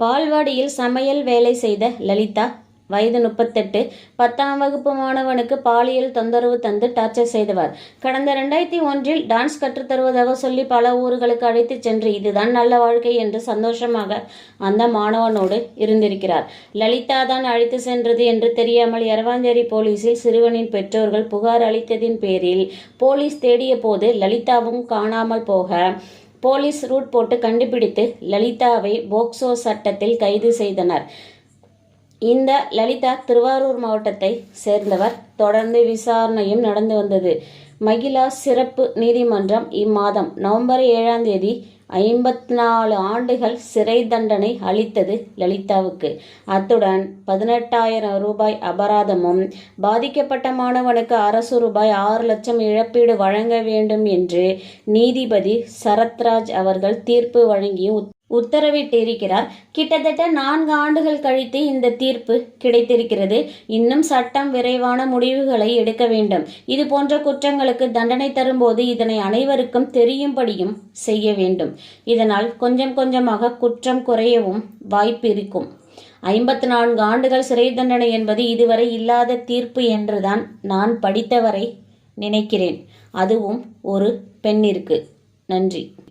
பால்வாடியில் சமையல் வேலை செய்த லலிதா வயது முப்பத்தெட்டு பத்தாம் வகுப்பு மாணவனுக்கு பாலியல் தொந்தரவு தந்து டார்ச்சர் செய்தவர். கடந்த ரெண்டாயிரத்தி ஒன்றில் டான்ஸ் கற்றுத்தருவதாக சொல்லி பல ஊர்களுக்கு அழைத்துச் சென்று இதுதான் நல்ல வாழ்க்கை என்று சந்தோஷமாக அந்த மாணவனோடு இருந்திருக்கிறார். லலிதா தான் அழைத்து சென்றது என்று தெரியாமல் எரவாஞ்சேரி போலீசில் சிறுவனின் பெற்றோர்கள் புகார் அளித்ததின் பேரில் போலீஸ் தேடிய போது லலிதாவும் காணாமல் போக போலீஸ் ரூட் போட்டு கண்டுபிடித்து லலிதாவை போக்சோ சட்டத்தில் கைது செய்தனர். இந்த லலிதா திருவாரூர் மாவட்டத்தை சேர்ந்தவர். தொடர்ந்து விசாரணையும் நடந்து வந்தது. மகிழா சிறப்பு நீதிமன்றம் இம்மாதம் நவம்பர் ஏழாம் தேதி ஐம்பத்தி நாலு ஆண்டுகள் சிறை தண்டனை அளித்தது லலிதாவுக்கு. அத்துடன் பதினெட்டாயிரம் ரூபாய் அபராதமும் பாதிக்கப்பட்ட மாணவனுக்கு அரசு ரூபாய் ஆறு லட்சம் இழப்பீடு வழங்க வேண்டும் என்று நீதிபதி சரத்ராஜ் அவர்கள் தீர்ப்பு வழங்கியும் உத்தரவிட்டிருக்கிறார். கிட்டத்தட்ட நான்கு ஆண்டுகள் கழித்து இந்த தீர்ப்பு கிடைத்திருக்கிறது. இன்னும் சட்டம் விரைவான முடிவுகளை எடுக்க வேண்டும். இது போன்ற குற்றங்களுக்கு தண்டனை தரும்போது இதனை அனைவருக்கும் தெரியும்படியும் செய்ய வேண்டும். இதனால் கொஞ்சம் கொஞ்சமாக குற்றம் குறையவும் வாய்ப்பு இருக்கும். ஐம்பத்தி நான்கு ஆண்டுகள் சிறை தண்டனை என்பது இதுவரை இல்லாத தீர்ப்பு என்றுதான் நான் படித்தவரை நினைக்கிறேன். அதுவும் ஒரு பெண்ணிற்கு. நன்றி.